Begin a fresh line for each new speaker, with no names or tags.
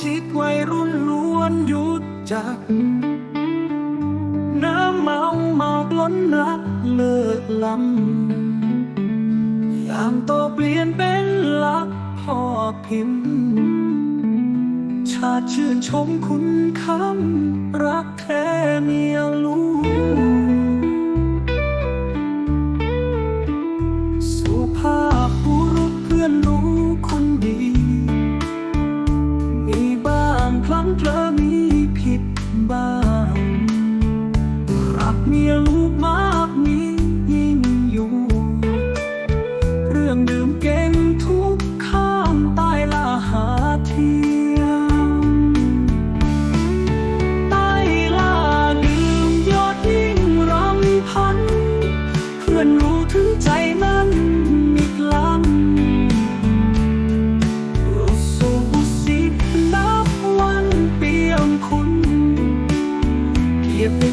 ทิศวัยรุ่นล้วนหยุดจักน้ำเมาเมาล้นรักเลิกลำยามโตเปลี่ยนเป็นรักพ่อพิมพ์ ชาติชื่นชมคุณคำรักแท้เนีย บ้างรักเมียลูกมากนี้ยิ่งอยู่ เรื่องดื่มเก่งทุกข้ามตายละหาเที่ยมตายลาดื่มยอดยิ่งรำพัน เพื่อนรู้ถึงใจมา you